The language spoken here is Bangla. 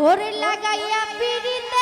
ওরে লাগাইয়া পিড়িতে